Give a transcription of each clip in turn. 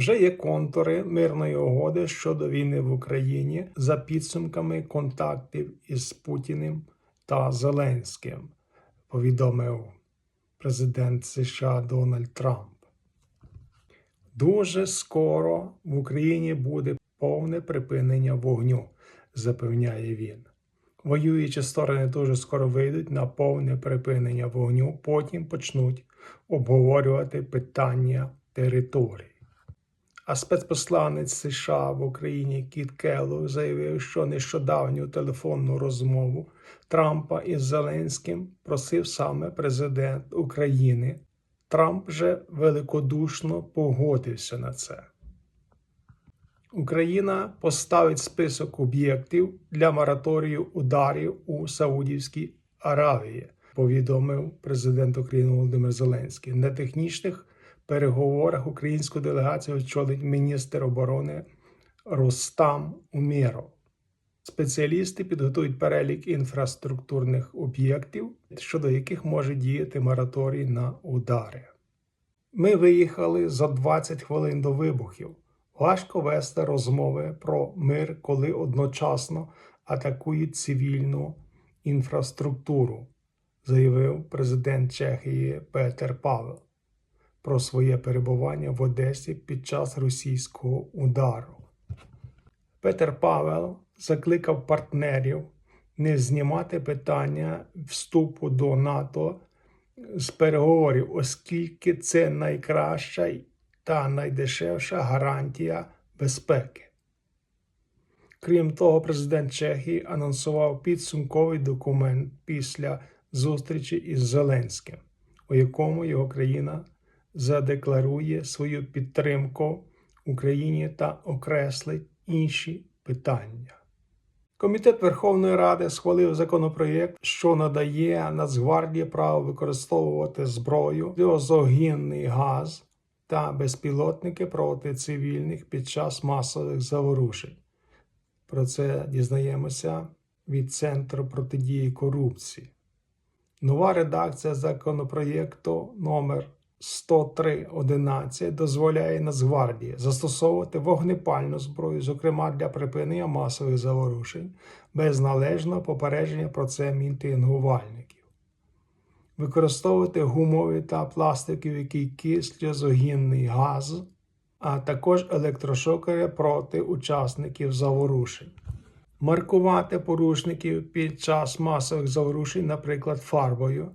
Вже є контури мирної угоди щодо війни в Україні за підсумками контактів із Путіним та Зеленським, повідомив президент США Дональд Трамп. Дуже скоро в Україні буде повне припинення вогню, запевняє він. Воюючі сторони дуже скоро вийдуть на повне припинення вогню, потім почнуть обговорювати питання територій. А спецпосланець США в Україні Кіт Келлог заявив, що нещодавню телефонну розмову Трампа із Зеленським просив саме президент України. Трамп вже великодушно погодився на це. Україна поставить список об'єктів для мораторію ударів у Саудівській Аравії, повідомив президент України Володимир Зеленський. На технічних переговорах українську делегацію очолить міністр оборони Ростам Умєров. Спеціалісти підготують перелік інфраструктурних об'єктів, щодо яких може діяти мораторій на удари. Ми виїхали за 20 хвилин до вибухів. Важко вести розмови про мир, коли одночасно атакують цивільну інфраструктуру, заявив президент Чехії Петер Павел про своє перебування в Одесі під час російського удару. Петер Павел закликав партнерів не знімати питання вступу до НАТО з переговорів, оскільки це найкраща та найдешевша гарантія безпеки. Крім того, президент Чехії анонсував підсумковий документ після зустрічі із Зеленським, у якому його країна задекларує свою підтримку Україні та окреслить інші питання. Комітет Верховної Ради схвалив законопроєкт, що надає Нацгвардії право використовувати зброю, біозогінний газ та безпілотники проти цивільних під час масових заворушень. Про це дізнаємося від Центру протидії корупції. Нова редакція законопроєкту номер 103.11 дозволяє Нацгвардії застосовувати вогнепальну зброю, зокрема для припинення масових заворушень, без належного попередження про це мітингувальників, використовувати гумові та пластикові кійки, сльозогінний газ, а також електрошокери проти учасників заворушень. Маркувати порушників під час масових заворушень, наприклад, фарбою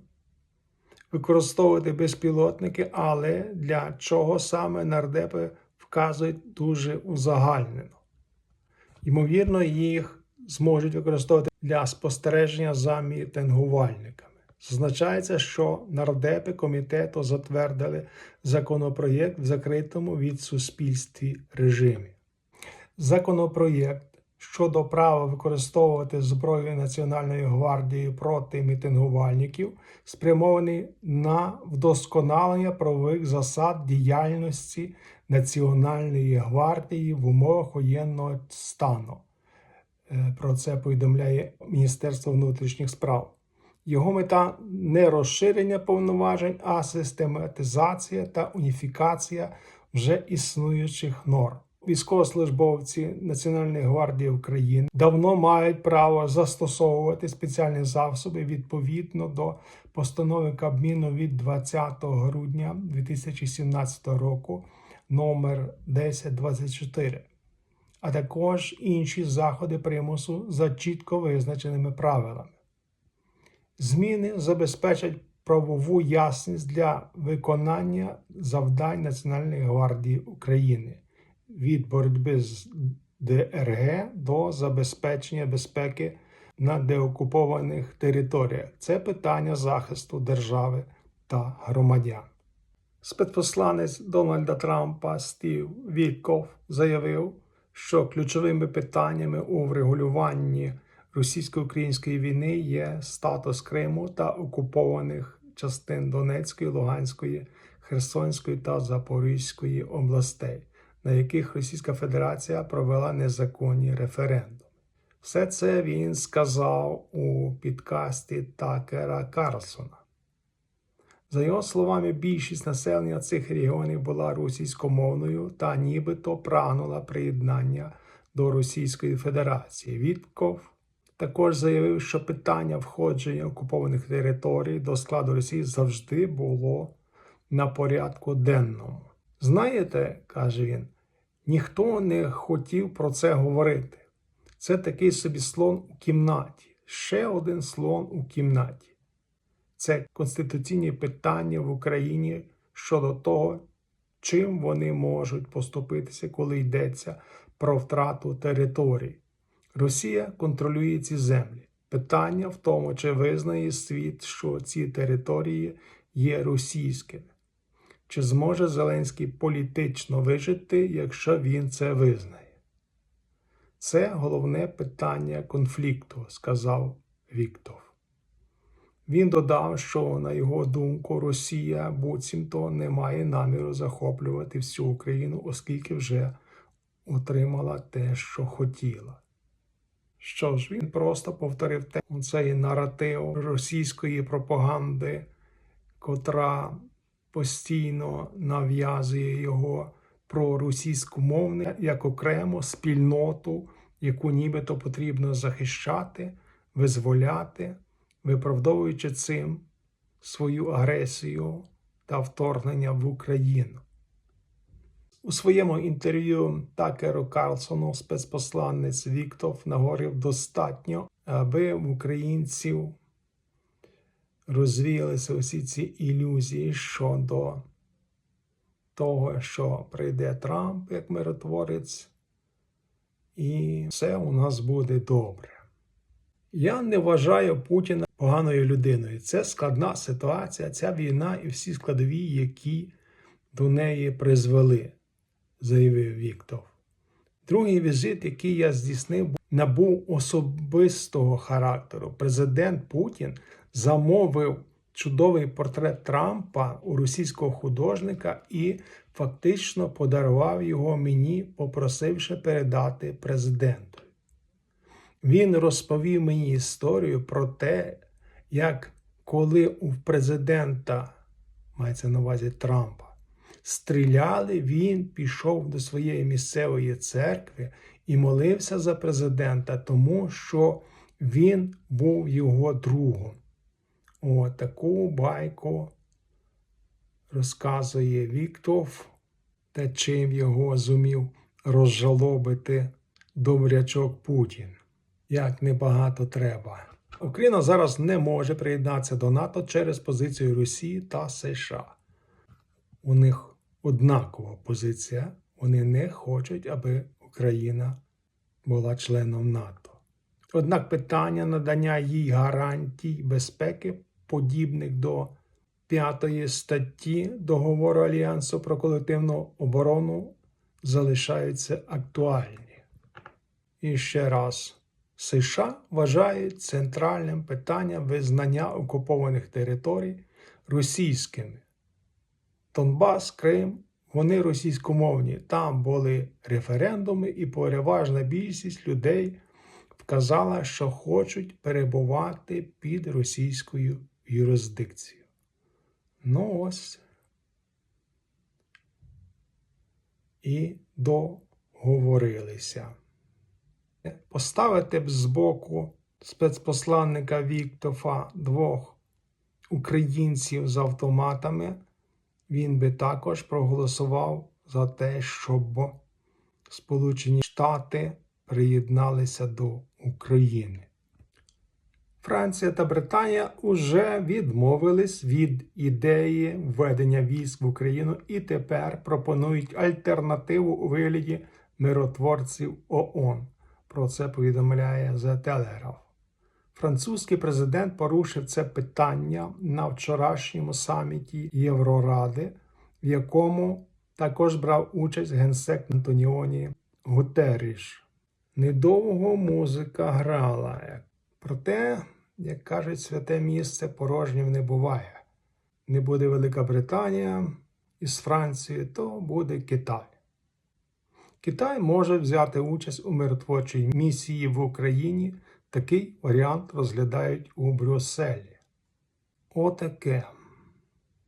використовувати безпілотники, але для чого саме нардепи вказують дуже узагальнено. Ймовірно, їх зможуть використовувати для спостереження за мітингувальниками. Зазначається, що нардепи комітету затвердили законопроєкт в закритому від суспільстві режимі. Законопроєкт щодо права використовувати зброю Національної гвардії проти мітингувальників, спрямований на вдосконалення правових засад діяльності Національної гвардії в умовах воєнного стану. Е, Про це повідомляє Міністерство внутрішніх справ. Його мета не розширення повноважень, а систематизація та уніфікація вже існуючих норм військовослужбовці Національної гвардії України давно мають право застосовувати спеціальні засоби відповідно до постанови Кабміну від 20 грудня 2017 року номер 1024, а також інші заходи примусу за чітко визначеними правилами. Зміни забезпечать правову ясність для виконання завдань Національної гвардії України від боротьби з ДРГ до забезпечення безпеки на деокупованих територіях. Це питання захисту держави та громадян. Спецпосланець Дональда Трампа Стів Вітков заявив, що ключовими питаннями у врегулюванні російсько-української війни є статус Криму та окупованих частин Донецької, Луганської, Херсонської та Запорізької областей на яких Російська Федерація провела незаконні референдуми. Все це він сказав у підкасті Такера Карлсона. За його словами, більшість населення цих регіонів була російськомовною та нібито прагнула приєднання до Російської Федерації. Вітков також заявив, що питання входження окупованих територій до складу Росії завжди було на порядку денному. Знаєте, каже він, ніхто не хотів про це говорити. Це такий собі слон у кімнаті, ще один слон у кімнаті. Це конституційні питання в Україні щодо того, чим вони можуть поступитися, коли йдеться про втрату територій. Росія контролює ці землі. Питання в тому, чи визнає світ, що ці території є російськими. Чи зможе Зеленський політично вижити, якщо він це визнає? Це головне питання конфлікту, сказав Віктов. Він додав, що, на його думку, Росія буцімто не має наміру захоплювати всю Україну, оскільки вже отримала те, що хотіла. Що ж, він просто повторив те, цей наратив російської пропаганди, котра постійно нав'язує його про російськомовне як окрему спільноту, яку нібито потрібно захищати, визволяти, виправдовуючи цим свою агресію та вторгнення в Україну. У своєму інтерв'ю Такеру Карлсону спецпосланець Віктов наговорив достатньо, аби в українців розвіялися усі ці ілюзії щодо того, що прийде Трамп як миротворець, і все у нас буде добре. Я не вважаю Путіна поганою людиною. Це складна ситуація, ця війна і всі складові, які до неї призвели, заявив Віктов. Другий візит, який я здійснив, набув особистого характеру. Президент Путін замовив чудовий портрет Трампа у російського художника і фактично подарував його мені, попросивши передати президенту. Він розповів мені історію про те, як коли у президента, мається на увазі Трампа, стріляли, він пішов до своєї місцевої церкви і молився за президента, тому що він був його другом. О, таку байку розказує Віктов, та чим його зумів розжалобити добрячок Путін. Як небагато треба. Україна зараз не може приєднатися до НАТО через позицію Росії та США. У них однакова позиція. Вони не хочуть, аби Україна була членом НАТО. Однак питання надання їй гарантій безпеки, подібних до п'ятої статті договору Альянсу про колективну оборону, залишаються актуальні. І ще раз. США вважають центральним питанням визнання окупованих територій російськими. Донбас, Крим, вони російськомовні. Там були референдуми, і переважна більшість людей вказала, що хочуть перебувати під російською юрисдикцією. Ну ось. І договорилися поставити б збоку спецпосланника Віктофа двох українців з автоматами, він би також проголосував за те, щоб Сполучені Штати приєдналися до України. Франція та Британія уже відмовились від ідеї введення військ в Україну і тепер пропонують альтернативу у вигляді миротворців ООН. Про це повідомляє The Telegraph. Французький президент порушив це питання на вчорашньому саміті Євроради, в якому також брав участь генсек Антоніоні Гутерріш. Недовго музика грала, проте, як кажуть, святе місце порожнім не буває. Не буде Велика Британія із Франції, то буде Китай. Китай може взяти участь у миротворчій місії в Україні. Такий варіант розглядають у Брюсселі. Отаке.